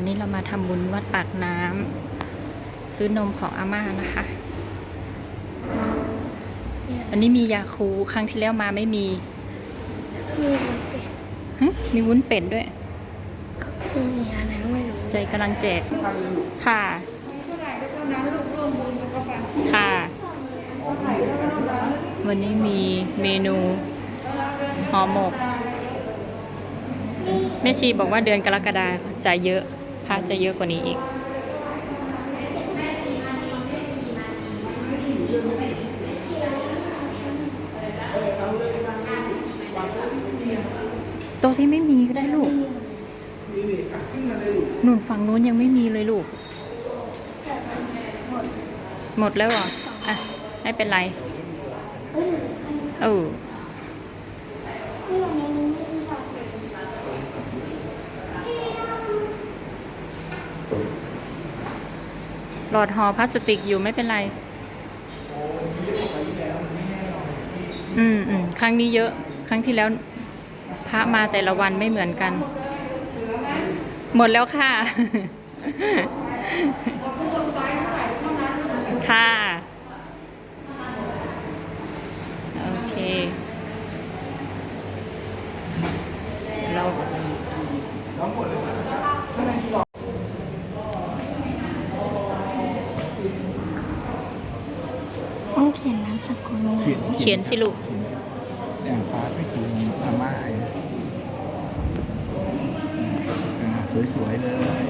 วันนี้เรามาทำบุญวัดปากน้ำซื้อนมของอาม่านะคะ อันนี้มียาคูครั้งที่แล้วมาไม่มี มีคนเป็ดฮะมีวุ้นเป็ดด้วยมีอะไรก็ไม่รู้ ใจกำลังแจก ค่ะค่ะ วันนี้มีเมนูห่อหมกแม่ชีบอกว่าเดือนกรกฎาจะเยอะ พระจะเยอะกว่านี้อีก โต๊ะที่ไม่มีก็ได้ลูกหนุนฝั่งนู้นยังไม่มีเลยลูก หมดแล้วเหรอ อะ ไม่เป็นไร เออ หลอดห่อพลาสติกอยู่ไม่เป็นไร อืมอืมครั้งนี้เยอะ ครั้งที่แล้ว พระมาแต่ละวันไม่เหมือนกัน หมดแล้วค่ะ ค่ะ โอเค เรา ต้องเขียนนามสกุลเขียนเขียนสิลูกอย่างฟ้าไปกินอาม่าไอ้อ่าสวยๆเลย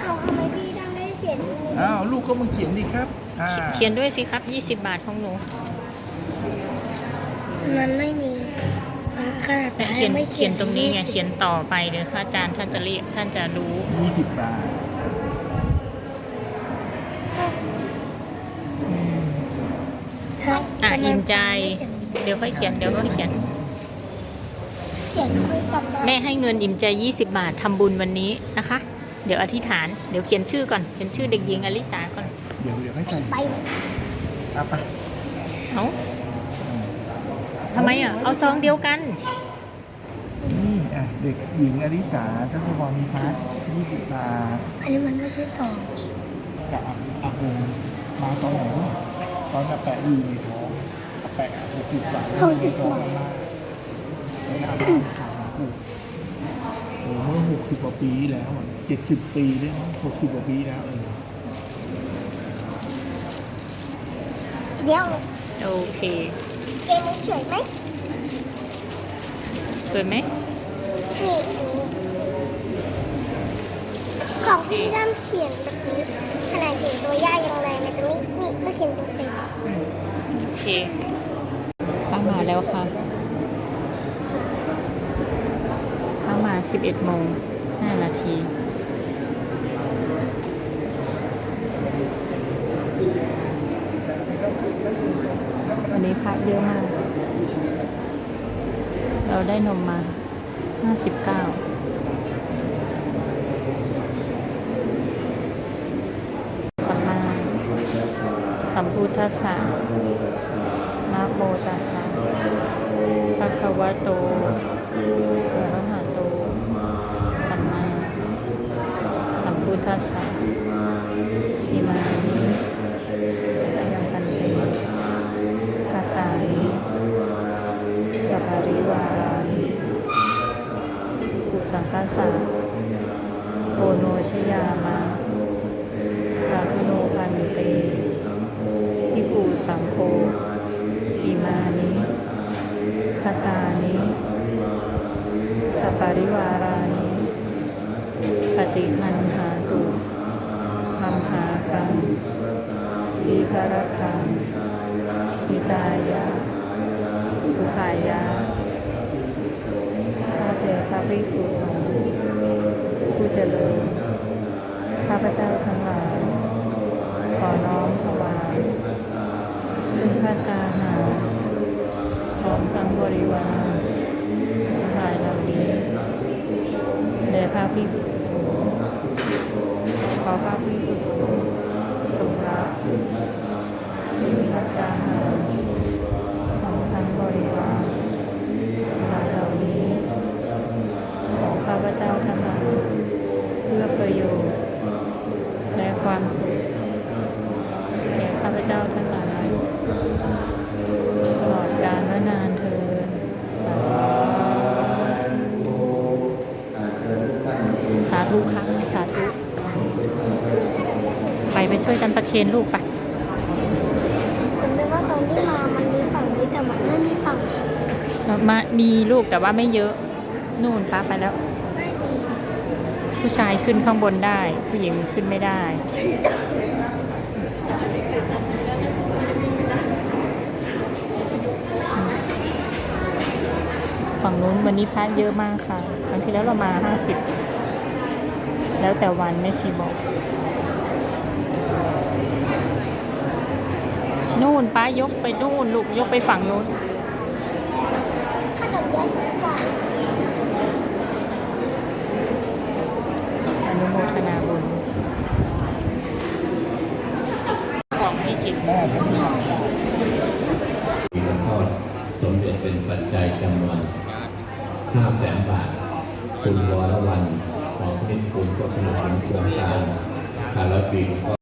เอาทำไมพี่ต้องได้เขียนอ้าวลูกก็มาเขียนดีครับอ่าเขียนด้วยสิครับ 20 บาทของหนู มันไม่มี ขนาดแต่แพ้เขียนไม่เขียนตรงนี้ไง20เขียนต่อไปเดี๋ยวพระอาจารย์ท่านจะเรียกท่านจะรู้ยี่สิบบาทครับอะทำไอิ่มใจเขียนเดี๋ยวค่อยเขียน เดี๋ยวค่อยเขียน เขียนคุยกับบ้านแม่ให้เงินอิ่มใจ 20 บาททำบุญวันนี้นะคะ เดี๋ยวอธิษฐาน เดี๋ยวเขียนชื่อก่อน เขียนชื่อเด็กหญิงอลิสาก่อน เดี๋ยวเดี๋ยวให้ใส่ไปเอาไปเอา ทำไมอะ เอาซองเดียวกัน นี่อะเด็กหญิงอลิสาทัศวรมีพัฒน์ยี่สิบบาทอันนี้มันไม่ใช่สองกับอาอาโกงมาตอนไหนวะตอนอาแปะอยู่ในท้องอาแปะหกสิบบาทอยู่ในท้องอาม่าแล้วอาม่าขายมาปลูกโอ้เมื่อหกสิบกว่าปีแล้วเจ็ดสิบปีได้มั้งหกสิบกว่าปีแล้วเออเดี๋ยวโอเค เกมมันสวยไหมสวยไหมนี่ของพี่ด้ามเขียนแบบนี้ขนาดเขียนตัวย่ายังไงมันจะไม่นี่ไม่เขียนตัวเต็มโอเคเข้ามาแล้วค่ะเข้ามา 11โมง5นาทีวันนี้ พระเยอะมาก เราได้นมมา59สัมมาสัมพุทธัสสะนะโมตัสสะภะคะวะโต อะระหะโต สัมมาสัมพุทธัสสะอิมานิอายังพันเตภาตานิสัพพะริวารานิ กุสัสสะโอโนชยามาสาธุโนพันเตทิภูสังโฆอิมานิคตานิสัปปาริวารานิปฏิคันหาตุมัมหากังวิภรกังวิตายา สุขายา ภิกษุสงฆ์ผู้เจริญข้าพเจ้าทั้งหลายขอน้อมถวายซึ่งพระตาหารพร้อมทั้งบริวารทั้งหลายเหล่านี้แด่พระพิสุงฆ์ขอพระพิสุสงฆ์จงรับซึ่งพระตาหารพร้อมทั้งบริวาร นลูกไปผมไม่ว่าตอนที่มามันมีฝั่งนี้แต่มันไม่มีฝั่งนั้นเรามามีลูกแต่ว่าไม่เยอะ นู่นป้าไปแล้ว ไม่มีผู้ชายขึ้นข้างบนได้ ผู้หญิงขึ้นไม่ได้ ฝั่งนู้นวันนี้พระเยอะมากค่ะ ครั้งที่แล้วเรามาห้าสิบ แล้วแต่วันแม่ชีบอก นู่นป้ายกไปนู่นลูกยกไปฝั่งนู้นขนมยกชิ้นก่อนอนุโมทนาบุญของให้กินแม่จะมีมีหลวงพ่อสมเด็จเป็นปัจจัยจำนวน5แสนบาท คุณวรวันของนิติคุณก็สนับสนุนโครงการคาราบีหลวงพ่อ